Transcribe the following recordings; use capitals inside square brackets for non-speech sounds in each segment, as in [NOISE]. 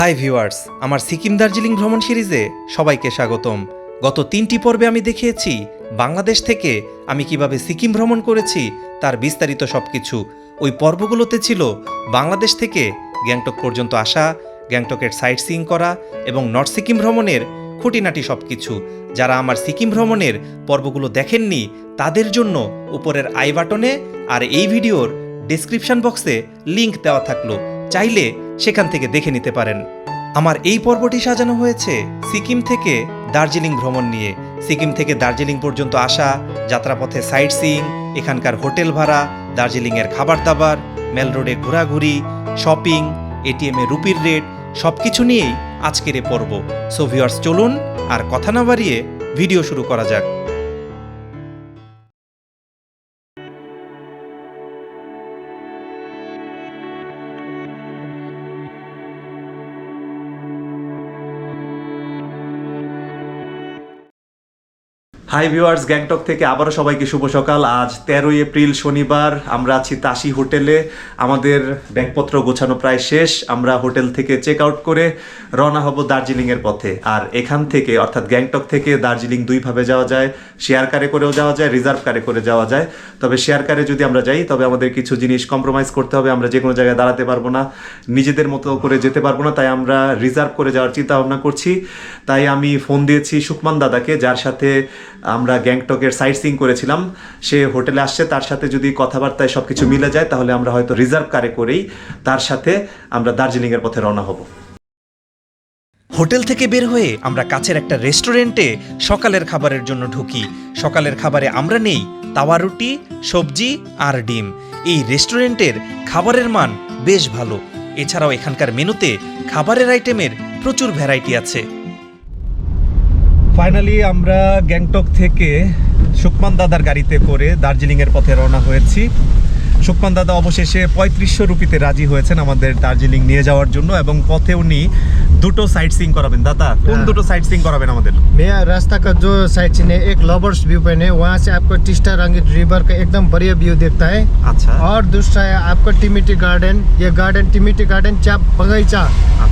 Hi viewers, আমার সিকিম দার্জিলিং ভ্রমণ সিরিজে সবাইকে স্বাগতম। গত তিনটি পর্বে আমি দেখিয়েছি, বাংলাদেশ থেকে আমি কীভাবে সিকিম ভ্রমণ করেছি, তার বিস্তারিত সব কিছু ওই পর্বগুলোতে ছিল বাংলাদেশ থেকে গ্যাংটক পর্যন্ত আসা, গ্যাংটকের সাইট সিইং করা এবং নর্থ সিকিম ভ্রমণের খুঁটিনাটি সব কিছু যারা আমার সিকিম ভ্রমণের পর্বগুলো দেখেননি, তাদের জন্য উপরের আই বাটনে আর এই ভিডিওর ডিসক্রিপশন বক্সে লিংক দেওয়া থাকল। চাইলে সেখান থেকে দেখে নিতে পারেন। আমার এই পর্বটি সাজানো হয়েছে সিকিম থেকে দার্জিলিং ভ্রমণ নিয়ে। সিকিম থেকে দার্জিলিং পর্যন্ত আসা, যাত্রাপথে সাইট সিইং এখানকার হোটেল ভাড়া, দার্জিলিংয়ের খাবার দাবার, মেল রোডে ঘোরাঘুরি, শপিং, এটিএমে রুপির রেট সব কিছু নিয়েই আজকের এ পর্ব। সো ভিউয়ার্স, চলুন আর কথা না বাড়িয়ে ভিডিও শুরু করা যাক। হাই ভিউয়ার্স গ্যাংটক থেকে আবারও সবাইকে শুভ সকাল। আজ তেরোই এপ্রিল, শনিবার। আমরা আছি তাসি হোটেলে। আমাদের ব্যাগপত্র গোছানো প্রায় শেষ। আমরা হোটেল থেকে চেক আউট করে রওনা হব দার্জিলিংয়ের পথে। আর এখান থেকে, অর্থাৎ গ্যাংটক থেকে দার্জিলিং দুইভাবে যাওয়া যায়। শেয়ার কারে করেও যাওয়া যায় রিজার্ভ কারে করে যাওয়া যায়। তবে শেয়ার কারে যদি আমরা যাই, তবে আমাদের কিছু জিনিস কম্প্রোমাইজ করতে হবে। আমরা যে কোনো জায়গায় দাঁড়াতে পারব না। নিজেদের মতো করে যেতে পারব না। তাই আমরা রিজার্ভ করে যাওয়ার চিন্তা ভাবনা করছি। তাই আমি ফোন দিয়েছি সুকমান দাদাকে, যার সাথে আমরা গ্যাংটকের সাইট সিং করেছিলাম। সে হোটেলে আসছে, তার সাথে যদি কথাবার্তায় সব কিছু মিলে যায়, তাহলে আমরা হয়তো রিজার্ভ কারে করেই তার সাথে আমরা দার্জিলিংয়ের পথে রওনা হব। হোটেল থেকে বের হয়ে আমরা কাছের একটা রেস্টুরেন্টে সকালের খাবারের জন্য ঢুকি। সকালের খাবারে আমরা নেই, তাওয়া রুটি, সবজি আর ডিম। এই রেস্টুরেন্টের খাবারের মান বেশ ভালো। এছাড়াও এখানকার মেনুতে খাবারের আইটেমের প্রচুর ভ্যারাইটি আছে। ফাইনালি আমরা গ্যাংটক থেকে সুকমান দাদার গাড়িতে করে দার্জিলিংয়ের পথে রওনা হয়েছি। সুকমান দাদা অবশেষে পঁয়ত্রিশশো রুপিতে রাজি হয়েছেন আমাদের দার্জিলিং নিয়ে যাওয়ার জন্য এবং পথে উনি দুটো সাইট সিং করাবেন দাদা কোন হ্যাঁ। দুটো সাইট সিং করাবেন আমাদের मैं रास्ता का जो साइड सीन है एक लवर्स व्यू पॉइंट है वहाँ से आपको टिस्टा रंगित रिवर का एकदम बढ़िया व्यू दिखता है আচ্ছা और दूसरा है आपको टिमिटी गार्डन ये गार्डन टिमिटी गार्डन चाप बगीचा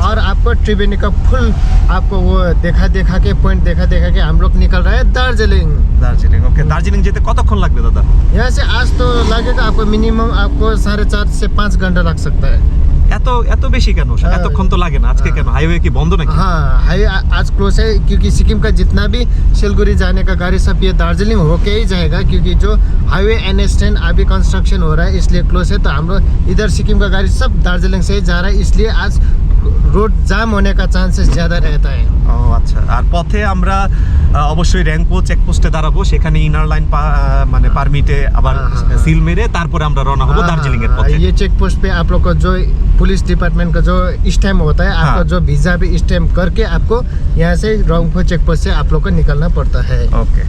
और आपको त्रिवेणी का फुल आपको वो देखा देखा के पॉइंट देखा देखा के हम लोग निकल रहे हैं दार्जिलिंग দার্জিলিং ওকে দার্জিলিং যেতে কতক্ষণ লাগবে দাদা यहाँ से आज तो लगेगा आपको मिनिमम आपको साढ़े चार से पाँच घंटा लग सकता है এত এত বেশি কেন হ্যাঁ। এতক্ষণ তো লাগে না আজকে কেন হাইওয়ে কি বন্ধ নাকি हाँ हाई आज क्लोज है क्योंकि सिक्किम का जितना भी सिलगुड़ी जाने का गाड़ी सब ये दार्जिलिंग होके ही जाएगा क्योंकि जो हाईवे एन एस टेन अभी कंस्ट्रक्शन हो रहा है इसलिए क्लोज है तो हम लोग इधर सिक्किम का गाड़ी सब दार्जिलिंग से ही जा रहा है इसलिए आज रोड जाम होने का चांसेस ज़्यादा रहता है ও আচ্ছা আর পথে আমরা আহ, অবশ্যই র্যাঙ্কো চেকপোস্টে দাঁড়াবো সেখানে ইনার লাইন মানে পারমিটে আবার হ্যাঁ, হ্যাঁ, হ্যাঁ। সিল মেরে তারপরে আমরা রওনা হবো हाँ, দার্জিলিং এর हाँ, পথে ये चेक पोस्ट पे आप लोग को जो पुलिस डिपार्टमेंट का जो स्टैम्प होता है आपका हाँ। जो वीजा भी स्टैम्प करके आपको यहाँ से रोंगपो चेक पोस्ट से आप लोग को निकलना पड़ता है ওকে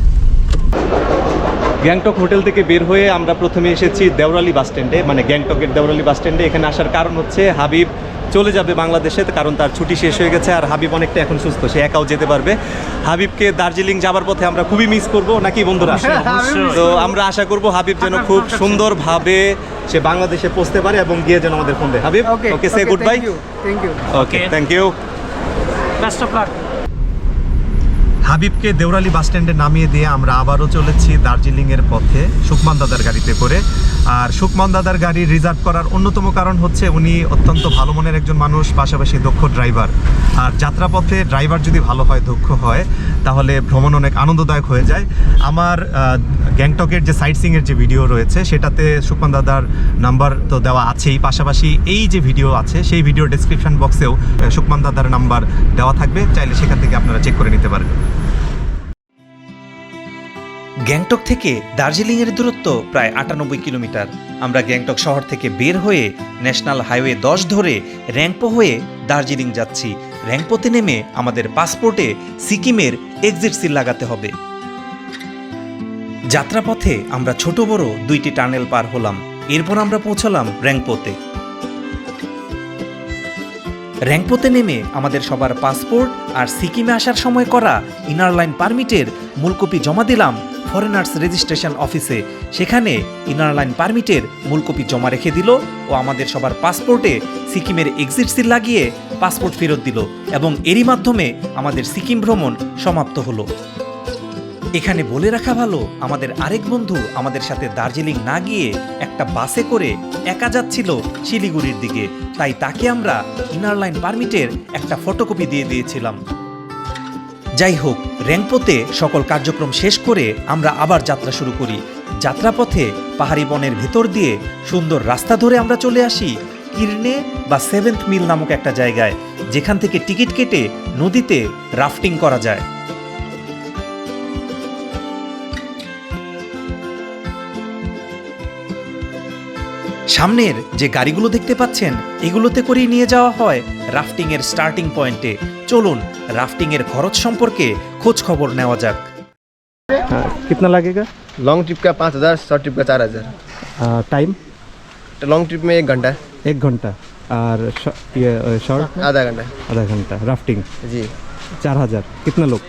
গ্যাংটক হোটেল থেকে বের হয়ে আমরা প্রথমে এসেছি দেওরালি বাসস্ট্যান্ডে মানে গ্যাংটকের দেওরালি বাসস্ট্যান্ডে এখানে আসার কারণ হচ্ছে হাবিব চলে যাবে বাংলাদেশে কারণ তার ছুটি শেষ হয়ে গেছে আর হাবিব অনেকটা এখন সুস্থ সে একাও যেতে পারবে। হাবিবকে দার্জিলিং যাবার পথে আমরা খুবই মিস করব। নাকি বন্ধুরা? তো আমরা আশা করব হাবিব যেন খুব [LAUGHS] সুন্দরভাবে সে বাংলাদেশে পৌঁছতে পারে এবং গিয়ে যেন আমাদের ফোন দেয়। Habib okay say good bye okay thank you best of luck হাবিবকে দেওরালি বাস স্ট্যান্ডে নামিয়ে দিয়ে আমরা আবারও চলেছি দার্জিলিংয়ের পথে সুকমান দাদার গাড়িতে করে। আর সুকমান দাদার গাড়ি রিজার্ভ করার অন্যতম কারণ হচ্ছে উনি অত্যন্ত ভালো মনের একজন মানুষ, পাশাপাশি দক্ষ ড্রাইভার। আর যাত্রাপথে ড্রাইভার যদি ভালো হয়, দক্ষ হয়, তাহলে ভ্রমণ অনেক আনন্দদায়ক হয়ে যায়। আমার গ্যাংটকের যে সাইট সিংয়ের যে ভিডিও রয়েছে, সেটাতে সুকমান দাদার নাম্বার তো দেওয়া আছেই। পাশাপাশি এই যে ভিডিও আছে, সেই ভিডিও ডেসক্রিপশন বক্সেও সুকমান দাদার নাম্বার দেওয়া থাকবে। চাইলে সেখান থেকে আপনারা চেক করে নিতে পারেন গ্যাংটক থেকে দার্জিলিংয়ের দূরত্ব প্রায় আটানব্বই কিলোমিটার। আমরা গ্যাংটক শহর থেকে বের হয়ে ন্যাশনাল হাইওয়ে দশ ধরে র্যাংপো হয়ে দার্জিলিং যাচ্ছি। র্যাংপোতে নেমে আমাদের পাসপোর্টে সিকিমের এক্সিট সিল লাগাতে হবে। যাত্রাপথে আমরা ছোট বড় দুইটি টানেল পার হলাম। এরপর আমরা পৌঁছলাম র্যাংপোতে। র্যাংপোতে নেমে আমাদের সবার পাসপোর্ট আর সিকিমে আসার সময় করা ইনার লাইন পারমিটের মূল কপি জমা দিলাম ফরেনার্স রেজিস্ট্রেশন অফিসে। সেখানে ইনার লাইন পারমিটের মূল কপি জমা রেখে দিল ও আমাদের সবার পাসপোর্টে সিকিমের এক্সিট সিল লাগিয়ে পাসপোর্ট ফেরত দিল এবং এরই মাধ্যমে আমাদের সিকিম ভ্রমণ সমাপ্ত হলো। এখানে বলে রাখা ভালো, আমাদের আরেক বন্ধু আমাদের সাথে দার্জিলিং না গিয়ে একটা বাসে করে একা যাচ্ছিল শিলিগুড়ির দিকে। তাই তাকে আমরা ইনার লাইন পারমিটের একটা ফটোকপি দিয়ে দিয়েছিলাম। যাই হোক র্যাংপোতে সকল কার্যক্রম শেষ করে আমরা আবার যাত্রা শুরু করি। যাত্রাপথে পাহাড়ি বনের ভেতর দিয়ে সুন্দর রাস্তা ধরে আমরা চলে আসি কিরনে বা সেভেন্থ মিল নামক একটা জায়গায়, যেখান থেকে টিকিট কেটে নদীতে রাফটিং করা যায়। সামনের যে গাড়িগুলো দেখতে পাচ্ছেন এগুলোতে করেই নিয়ে যাওয়া হয় রাফটিং এর স্টার্টিং পয়েন্টে চলুন রাফটিং এর খরচ সম্পর্কে খোঁজ খবর নেওয়া যাক कितना लगेगा लॉन्ग ट्रिप का पाँच हज़ार शॉर्ट ट्रिप का चार हज़ार टाइम तो लॉन्ग ट्रिप में एक घंटा एक घंटा और ये शॉर्ट आधा घंटा आधा घंटा राफ्टिंग जी चार हजार कितना लोग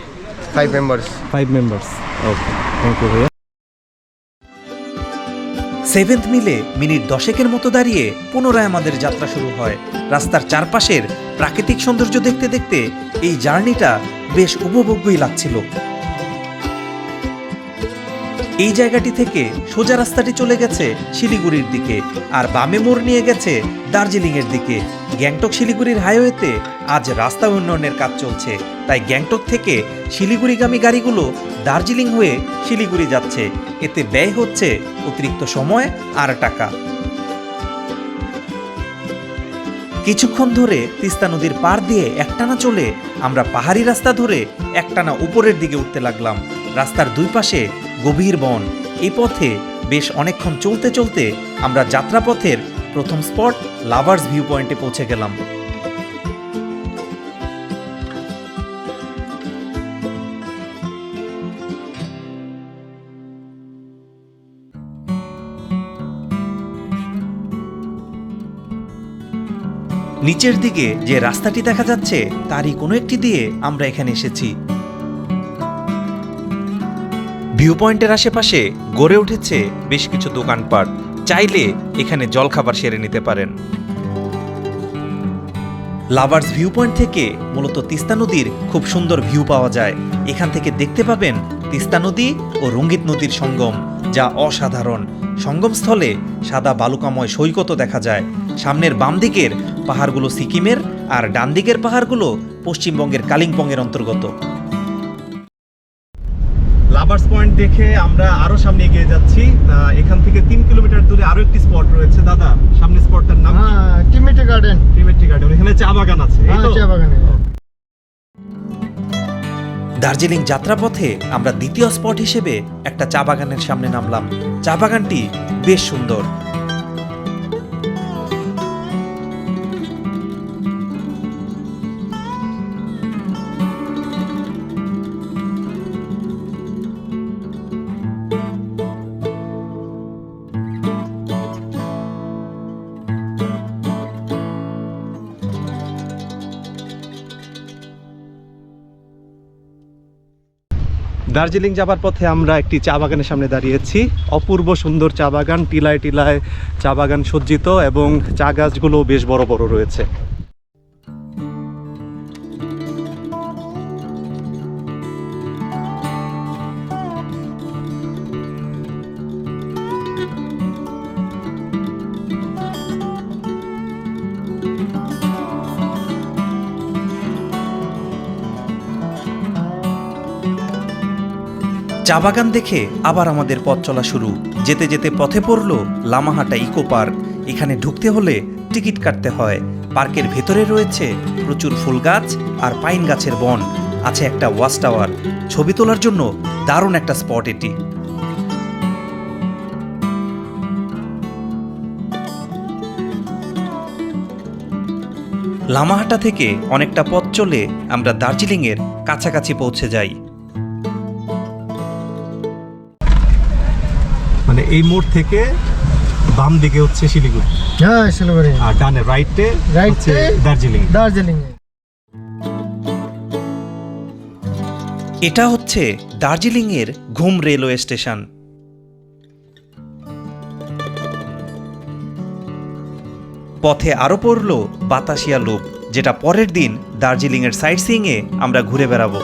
five members five members okay thank you भैया সেভেন্থ মিলে মিনিট দশেকের মতো দাঁড়িয়ে পুনরায় আমাদের যাত্রা শুরু হয়। রাস্তার চারপাশের প্রাকৃতিক সৌন্দর্য দেখতে দেখতে এই জার্নিটা বেশ উপভোগ্যই লাগছিল। এই জায়গাটি থেকে সোজা রাস্তাটি চলে গেছে শিলিগুড়ির দিকে আর বামে মোড় নিয়ে গেছে দার্জিলিং এর দিকে। গ্যাংটক শিলিগুড়ির হাইওয়েতে আজ রাস্তা উন্নয়নের কাজ চলছে। তাই গ্যাংটক থেকে শিলিগুড়িগামী গাড়িগুলো দার্জিলিং হয়ে শিলিগুড়ি যাচ্ছে। এতে ব্যয় হচ্ছে অতিরিক্ত সময় আর টাকা। কিছুক্ষণ ধরে তিস্তা নদীর পার দিয়ে একটানা চলে আমরা পাহাড়ি রাস্তা ধরে একটানা উপরের দিকে উঠতে লাগলাম। রাস্তার দুই পাশে গভীর বন। এই পথে বেশ অনেকক্ষণ চলতে চলতে আমরা যাত্রাপথের প্রথম স্পট লাভার্স ভিউ পয়েন্টে পৌঁছে গেলাম। নিচের দিকে যে রাস্তাটি দেখা যাচ্ছে, তারই কোনো একটি দিয়ে আমরা এখানে এসেছি। ভিউ পয়েন্টের আশেপাশে গড়ে উঠেছে বেশ কিছু দোকানপাট। চাইলে এখানে জলখাবার সেরে নিতে পারেন। লাভার্স ভিউ পয়েন্ট থেকে মূলত তিস্তা নদীর খুব সুন্দর ভিউ পাওয়া যায়। এখান থেকে দেখতে পাবেন তিস্তা নদী ও রঙ্গিত নদীর সঙ্গম, যা অসাধারণ। সঙ্গমস্থলে সাদা বালুকাময় সৈকতও দেখা যায়। সামনের বাম দিকের পাহাড়গুলো সিকিমের আর ডান দিকের পাহাড়গুলো পশ্চিমবঙ্গের কালিম্পংয়ের অন্তর্গত। দেখে আমরা আরও সামনে এগিয়ে যাচ্ছি। এখান থেকে তিন কিলোমিটার দূরে আরও একটি স্পট রয়েছে। দাদা সামনে স্পটটার নাম টিমেটি গার্ডেন টিমেটি গার্ডেন এখানে চা বাগান আছে হ্যাঁ, চা বাগানে। দার্জিলিং যাত্রাপথে আমরা দ্বিতীয় স্পট হিসেবে একটা চা বাগানের সামনে নামলাম। চা বাগানটি বেশ সুন্দর। দার্জিলিং যাবার পথে আমরা একটি চা বাগানের সামনে দাঁড়িয়েছি। অপূর্ব সুন্দর চা বাগান, টিলায় টিলায় চা বাগান সজ্জিত এবং চা গাছগুলো বেশ বড় বড় রয়েছে। চা বাগান দেখে আবার আমাদের পথ চলা শুরু। যেতে যেতে পথে পড়ল লামাহাটা ইকো পার্ক। এখানে ঢুকতে হলে টিকিট কাটতে হয়। পার্কের ভেতরে রয়েছে প্রচুর ফুল গাছ আর পাইন গাছের বন। আছে একটা ওয়াচ টাওয়ার। ছবি তোলার জন্য দারুণ একটা স্পট এটি। লামাহাটা থেকে অনেকটা পথ চলে আমরা দার্জিলিংয়ের কাছাকাছি পৌঁছে যাই। এই মোড় থেকে বাম দিকে হচ্ছে শিলিগুড়ি। হ্যাঁ শিলিগুড়ি। আর ডানে রাইটে রাইটে দার্জিলিং। দার্জিলিং এটা হচ্ছে দার্জিলিংয়ের ঘুম রেলওয়ে স্টেশন। পথে আরও পড়ল বাতাসিয়া লুপ যেটা পরের দিন দার্জিলিংয়ের সাইট সিইংয়ে আমরা ঘুরে বেড়াবো।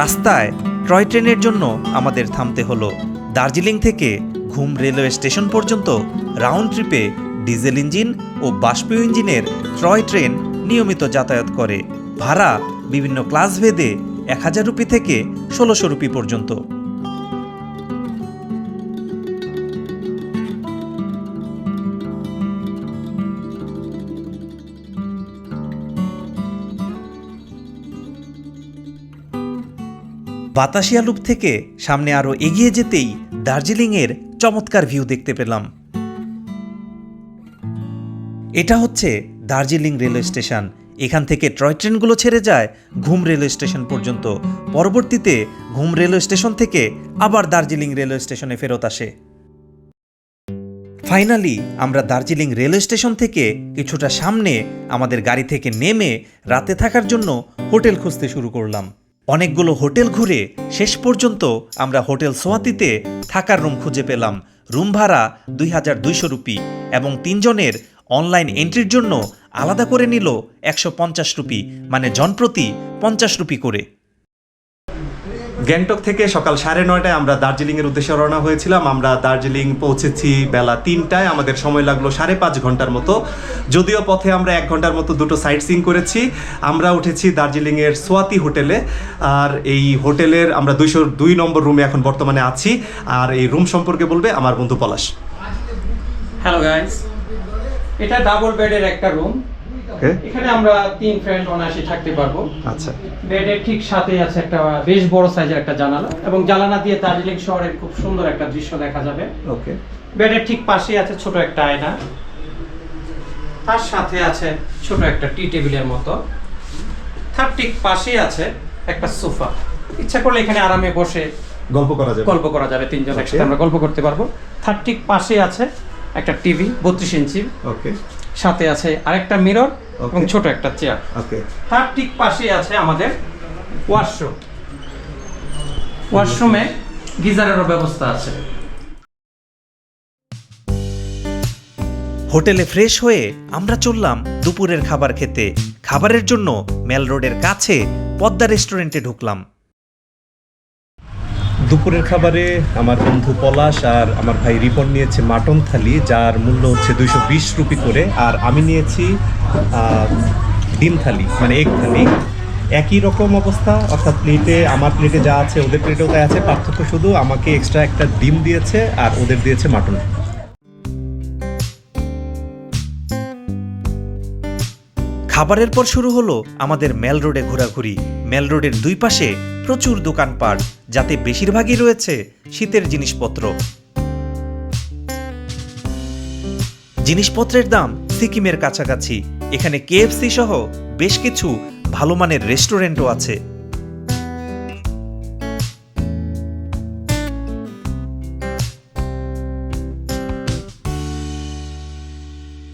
রাস্তায় টয় ট্রেনের জন্য আমাদের থামতে হলো। দার্জিলিং থেকে ঘুম রেলওয়ে স্টেশন পর্যন্ত রাউন্ড ট্রিপে ডিজেল ইঞ্জিন ও বাষ্পীয় ইঞ্জিনের ট্রয় ট্রেন নিয়মিত যাতায়াত করে। ভাড়া বিভিন্ন ক্লাস ভেদে এক হাজার রুপি থেকে ষোলোশো রুপি পর্যন্ত। বাতাসিয়া লুপ থেকে সামনে আরও এগিয়ে যেতেই দার্জিলিংয়ের চমৎকার ভিউ দেখতে পেলাম। এটা হচ্ছে দার্জিলিং রেলওয়ে স্টেশন। এখান থেকে টয় ট্রেনগুলো ছেড়ে যায় ঘুম রেলওয়ে স্টেশন পর্যন্ত। পরবর্তীতে ঘুম রেলওয়ে স্টেশন থেকে আবার দার্জিলিং রেলওয়ে স্টেশনে ফেরত আসে। ফাইনালি আমরা দার্জিলিং রেলওয়ে স্টেশন থেকে কিছুটা সামনে আমাদের গাড়ি থেকে নেমে রাতে থাকার জন্য হোটেল খুঁজতে শুরু করলাম। অনেকগুলো হোটেল ঘুরে শেষ পর্যন্ত আমরা হোটেল সোয়াতিতে থাকার রুম খুঁজে পেলাম। রুম ভাড়া দুই হাজার দুইশো রুপি এবং তিনজনের অনলাইন এন্ট্রির জন্য আলাদা করে নিল একশো পঞ্চাশ রুপি মানে জনপ্রতি পঞ্চাশ রুপি করে। গ্যাংটক থেকে সকাল সাড়ে নয়টায় আমরা দার্জিলিংয়ের উদ্দেশ্যে রওনা হয়েছিলাম। আমরা দার্জিলিং পৌঁছেছি বেলা তিনটায়। আমাদের সময় লাগল সাড়ে পাঁচ ঘণ্টার মতো। যদিও পথে আমরা এক ঘণ্টার মতো দুটো সাইট সিং করেছি। আমরা উঠেছি দার্জিলিংয়ের সোয়াতি হোটেলে। আর এই হোটেলের আমরা দুইশো দুই নম্বর রুমে এখন বর্তমানে আছি। আর এই রুম সম্পর্কে বলবে আমার বন্ধু পলাশ। হ্যালো গাইস এটা ডাবল বেডের একটা রুম ওকে এখানে আমরা তিন ফ্রেন্ড অনায়াসে থাকতে পারব। আচ্ছা। বেডের ঠিক সাথে আছে একটা বেশ বড় সাইজের একটা জানালা এবং জানালা দিয়ে দার্জিলিং শহরের খুব সুন্দর একটা দৃশ্য দেখা যাবে। ওকে বেডের ঠিক পাশেই আছে ছোট একটা আয়না। তার সাথে আছে ছোট একটা টি টেবিলের মতো। তার ঠিক পাশেই আছে একটা সোফা ইচ্ছা করলে এখানে আরামে বসে গল্প করা যাবে। গল্প করা যাবে তিনজন একসাথে আমরা গল্প করতে পারব। তার ঠিক পাশে আছে একটা টিভি বত্রিশ ইঞ্চি ওকে সাথে আছে আরেকটা মিরর এবং ছোট একটা চেয়ার ওকে তার ঠিক পাশে আছে আমাদের ওয়াশরুম ওয়াশরুমে গিজারেরও ব্যবস্থা আছে। হোটেলে ফ্রেশ হয়ে আমরা চললাম দুপুরের খাবার খেতে। খাবারের জন্য মেল রোডের কাছে পদ্মা রেস্টুরেন্টে ঢুকলাম। দুপুরের খাবারে আমার বন্ধু পলাশ আর আমার ভাই রিপন নিয়েছে মাটন থালি, যার মূল্য হচ্ছে দুইশো বিশ রুপি করে। আর আমি নিয়েছি ডিম থালি মানে এগ থালি। একই রকম অবস্থা, অর্থাৎ প্লেটে আমার প্লেটে যা আছে, ওদের প্লেটেও তাই আছে। পার্থক্য শুধু আমাকে এক্সট্রা একটা ডিম দিয়েছে আর ওদের দিয়েছে মাটন। খাবারের পর শুরু হলো আমাদের মেল রোডে ঘোরাঘুরি। মেল রোডের দুই পাশে প্রচুর দোকানপাট, যাতে বেশিরভাগই রয়েছে শীতের জিনিসপত্র। জিনিসপত্রের দাম সিকিমের কাছাকাছি। এখানে কেএফসি সহ বেশ কিছু ভালো মানের রেস্টুরেন্টও আছে।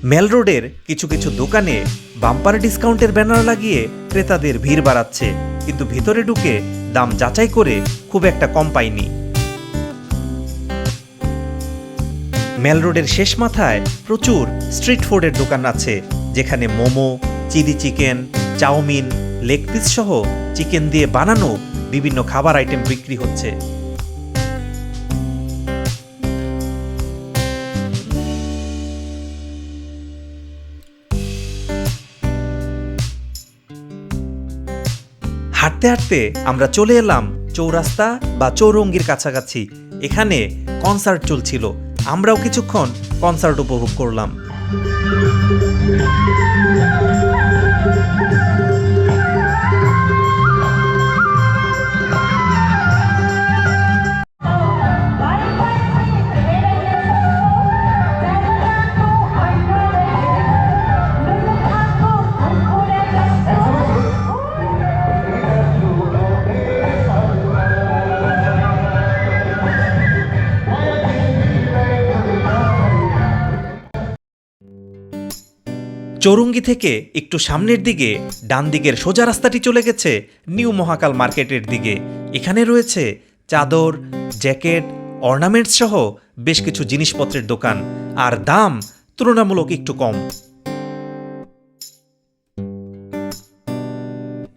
মেল রোডের কিছু কিছু দোকানে বাম্পার ডিসকাউন্টের ব্যানার লাগিয়ে ক্রেতাদের ভিড় বাড়াচ্ছে, কিন্তু ভিতরে ঢুকে দাম যাচাই করে খুব একটা কম পাইনি মেল রোডের শেষ মাথায় প্রচুর স্ট্রিট ফুডের দোকান আছে, যেখানে momo, chilli chicken, chowmein, leg piece সহ চিকেন দিয়ে বানানো বিভিন্ন খাবার আইটেম বিক্রি হচ্ছে। হাঁটতে হাঁটতে আমরা চলে এলাম চৌরাস্তা বা চৌরঙ্গির কাছাকাছি। এখানে কনসার্ট চলছিল। আমরাও কিছুক্ষণ কনসার্ট উপভোগ করলাম। চৌরঙ্গি থেকে একটু সামনের দিকে, ডান দিকের সোজা রাস্তাটি চলে গেছে নিউ মহাকাল মার্কেটের দিকে। এখানে রয়েছে চাদর, জ্যাকেট, অর্নামেন্টস সহ বেশ কিছু জিনিসপত্রের দোকান, আর দাম তুলনামূলক একটু কম।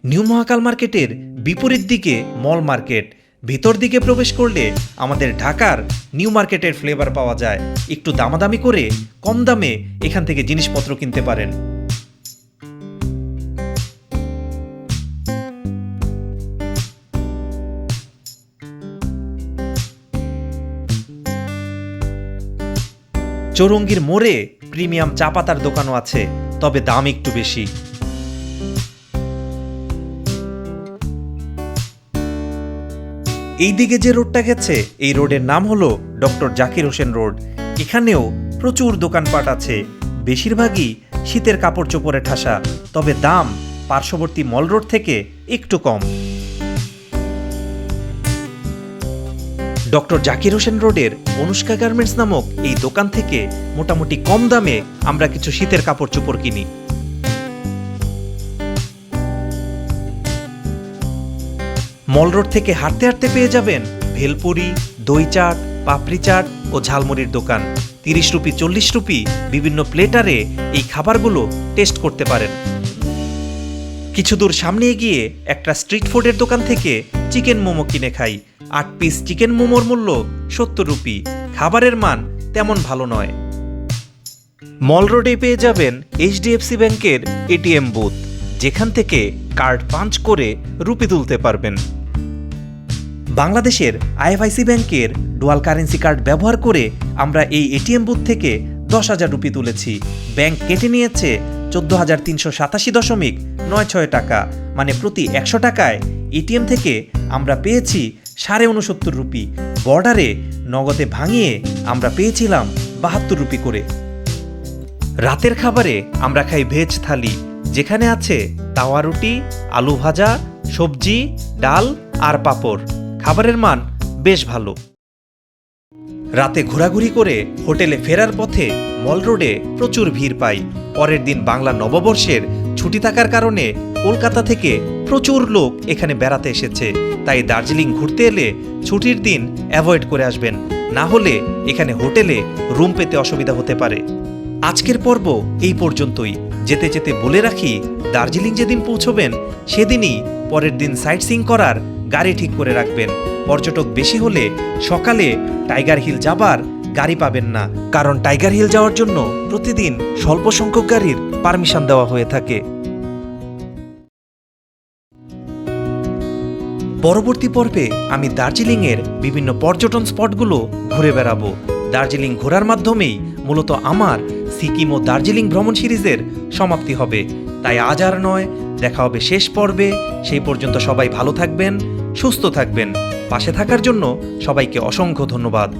নিউ মহাকাল মার্কেটের বিপরীত দিকে মল মার্কেট ভিতর দিকে প্রবেশ করলে আমাদের ঢাকার নিউ মার্কেটের ফ্লেভার পাওয়া যায়। একটু দামাদামি করে কম দামে এখান থেকে জিনিসপত্র কিনতে পারেন। চৌরঙ্গির মোড়ে প্রিমিয়াম চা পাতার দোকানও আছে, তবে দাম একটু বেশি। এই দিকে যে রোডটা গেছে, এই রোডের নাম হলো ডক্টর জাকির হোসেন রোড। এখানেও প্রচুর দোকানপাট আছে। বেশিরভাগই শীতের কাপড় চোপড়ে ঠাসা, তবে দাম পার্শ্ববর্তী মল রোড থেকে একটু কম। ডক্টর জাকির হোসেন রোডের অনুষ্কা গার্মেন্টস নামক এই দোকান থেকে মোটামুটি কম দামে আমরা কিছু শীতের কাপড় চোপড় কিনি। মল রোড থেকে হাঁটতে হাঁটতে পেয়ে যাবেন ভেলপুরি দই চাট পাপড়ি চাট ও ঝালমুড়ির দোকান। তিরিশ রুপি, চল্লিশ রুপি বিভিন্ন প্লেটারে এই খাবারগুলো টেস্ট করতে পারেন। কিছু দূর সামনে এগিয়ে একটা স্ট্রিট ফুডের দোকান থেকে চিকেন মোমো কিনে খাই। আট পিস চিকেন মোমোর মূল্য সত্তর রুপি। খাবারের মান তেমন ভালো নয়। মল রোডে পেয়ে যাবেন এইচডিএফসি ব্যাংকের এটিএম বুথ, যেখান থেকে কার্ড পাঞ্চ করে রুপি তুলতে পারবেন। বাংলাদেশের আইএফআইসি ব্যাংকের ডুয়াল কারেন্সি কার্ড ব্যবহার করে আমরা এই এটিএম বুথ থেকে দশ হাজার রুপি তুলেছি। ব্যাংক কেটে নিয়েছে চোদ্দ হাজার তিনশো সাতাশি দশমিক নয় ছয় টাকা। মানে প্রতি একশো টাকায় এটিএম থেকে আমরা পেয়েছি সাড়ে উনসত্তর রুপি। বর্ডারে নগদে ভাঙিয়ে আমরা পেয়েছিলাম বাহাত্তর রুপি করে। রাতের খাবারে আমরা খাই ভেজ থালি। যেখানে আছে তাওয়া রুটি, আলু ভাজা, সবজি, ডাল আর পাঁপড়। খাবারের মান বেশ ভালো। রাতে ঘোরাঘুরি করে হোটেলে ফেরার পথে মল রোডে প্রচুর ভিড় পাই। পরের দিন বাংলা নববর্ষের ছুটি থাকার কারণে কলকাতা থেকে প্রচুর লোক এখানে বেড়াতে এসেছে। তাই দার্জিলিং ঘুরতে এলে ছুটির দিন অ্যাভয়েড করে আসবেন। না হলে এখানে হোটেলে রুম পেতে অসুবিধা হতে পারে। আজকের পর্ব এই পর্যন্তই। যেতে যেতে বলে রাখি, দার্জিলিং যেদিন পৌঁছবেন, সেদিনই পরের দিন সাইট সিং করার গাড়ি ঠিক করে রাখবেন। পর্যটক বেশি হলে সকালে টাইগার হিল যাবার গাড়ি পাবেন না। কারণ টাইগার হিল যাওয়ার জন্য প্রতিদিন স্বল্প সংখ্যক গাড়ির পারমিশন দেওয়া হয়ে থাকে। পরবর্তী পর্বে আমি দার্জিলিংয়ের বিভিন্ন পর্যটন স্পটগুলো ঘুরে বেড়াবো। দার্জিলিং ঘোরার মাধ্যমেই মূলত আমার সিকিম ও দার্জিলিং ভ্রমণ সিরিজের সমাপ্তি হবে। তাই আজ আর নয়, দেখা হবে শেষ পর্বে। সেই পর্যন্ত সবাই ভালো থাকবেন সুস্থ থাকবেন। পাশে থাকার জন্য সবাইকে অসংখ্য ধন্যবাদ।